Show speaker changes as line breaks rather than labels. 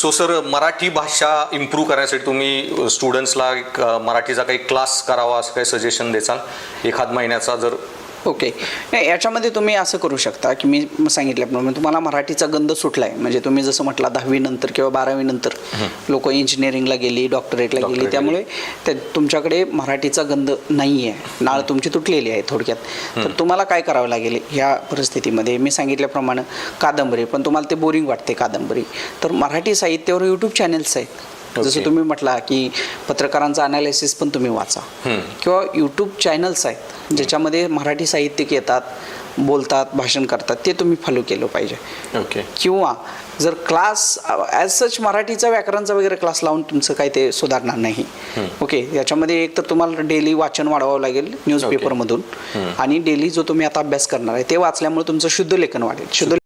So sir Marathi भाषा improve करण्यासाठी तुम्ही uh, स्टुडंट्सला एक uh, मराठीचा काही क्लास करावा असं काही सजेशन द्याल एखाद महिन्याचा जर
ओके. नाही याच्यामध्ये तुम्ही असं करू शकता की मी सांगितल्याप्रमाणे तुम्हाला मराठीचा गंध सुटला आहे म्हणजे तुम्ही जसं म्हटला दहावी नंतर किंवा बारावी नंतर लोक इंजिनिअरिंगला गेली डॉक्टरेटला गेली त्यामुळे त्या तुमच्याकडे मराठीचा गंध नाही आहे नाळ तुमची तुटलेली आहे थोडक्यात. तर तुम्हाला काय करावं लागेल ह्या परिस्थितीमध्ये? मी सांगितल्याप्रमाणे कादंबरी पण तुम्हाला ते बोरिंग वाटते कादंबरी. तर मराठी साहित्यावर यूट्यूब चॅनेल्स आहेत. जसं. तुम्ही म्हटला की पत्रकारांचा अनालिसिस पण तुम्ही वाचा. किंवा यूट्यूब चॅनल्स आहेत. ज्याच्यामध्ये मराठी साहित्यिक येतात बोलतात भाषण करतात ते तुम्ही फॉलो केलं पाहिजे.
ओके
किंवा जर क्लास ॲज सच मराठीचा व्याकरणचा वगैरे क्लास लावून तुमचं काही ते सुधारणार नाही. ओके याच्यामध्ये एक तर तुम्हाला डेली वाचन वाढवावं लागेल न्यूजपेपरमधून आणि डेली जो तुम्ही आता अभ्यास करणार आहे ते वाचल्यामुळे तुमचं शुद्ध लेखन वाढेल. शुद्ध